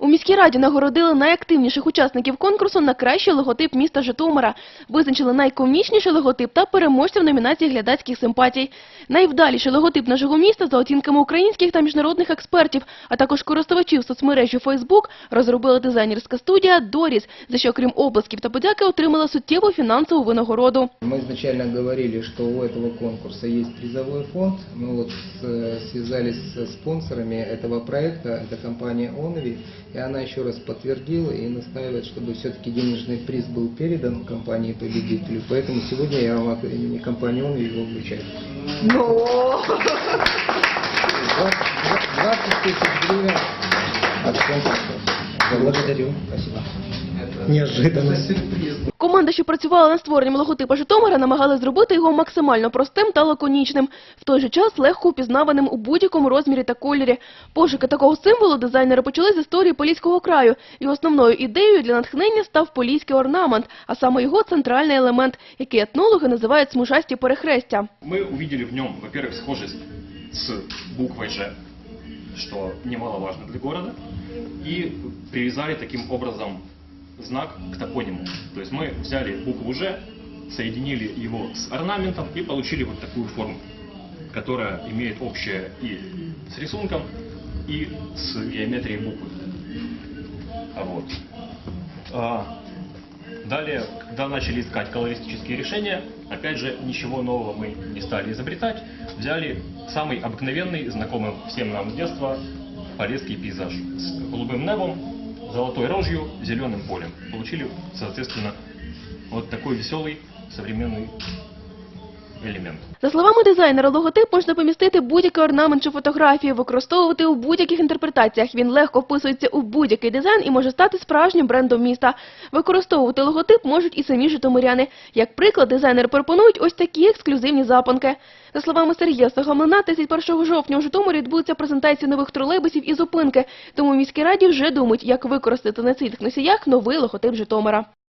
У міській раді нагородили найактивніших учасників конкурсу на кращий логотип міста Житомира. Визначили найкомічніший логотип та переможця в номінації глядацьких симпатій. Найвдаліший логотип нашого міста за оцінками українських та міжнародних експертів, а також користувачів соцмережі Facebook розробила дизайнерська студія Доріс, за що крім обласків та подяки отримала суттєву фінансову винагороду. Мы изначально говорили, что у этого конкурса есть призовой фонд. Мы вот с- связались со спонсорами этого проекта, это компания Онови, И она еще раз подтвердила и настаивает, чтобы все-таки денежный приз был передан компании-победителю. Поэтому сегодня я вам от имени компании Онови его вручаю. 20 тысяч гривен от конкурса. Благодарю. Спасибо. Неожиданно. Команда, що працювала над створенням логотипа Житомира, намагалась зробити його максимально простим та лаконічним, в той же час легко упізнаваним у будь-якому розмірі та кольорі. Пошуки такого символу дизайнери почали з історії Поліського краю, і основною ідеєю для натхнення став поліський орнамент, а саме його центральний елемент, який етнологи називають смужасті перехрестя. Мы увидели в нем, во-первых, схожесть с буквой «Ж», что немаловажно для города, и привязали таким образом знак к топониму. То есть мы взяли букву «Ж», соединили его с орнаментом и получили вот такую форму, которая имеет общее и с рисунком, и с геометрией буквы. А Вот. А, Далее, когда начали искать колористические решения, опять же, ничего нового мы не стали изобретать. Взяли самый обыкновенный, знакомый всем нам с детства, полесский пейзаж с голубым небом, золотой рожью, зеленым полем. Получили, соответственно, вот такой веселый современный элемент. За словами дизайнера, логотип можна помістити будь-який орнамент чи фотографію, використовувати у будь-яких інтерпретаціях. Він легко вписується у будь-який дизайн і може стати справжнім брендом міста. Використовувати логотип можуть і самі житомиряни. Як приклад, дизайнери пропонують ось такі ексклюзивні запонки. За словами Сергія Сагамлина, 31 жовтня у Житомирі відбудеться презентація нових тролейбусів і зупинки. Тому в міській раді вже думають, як використати на цих носіях новий логотип Житомира.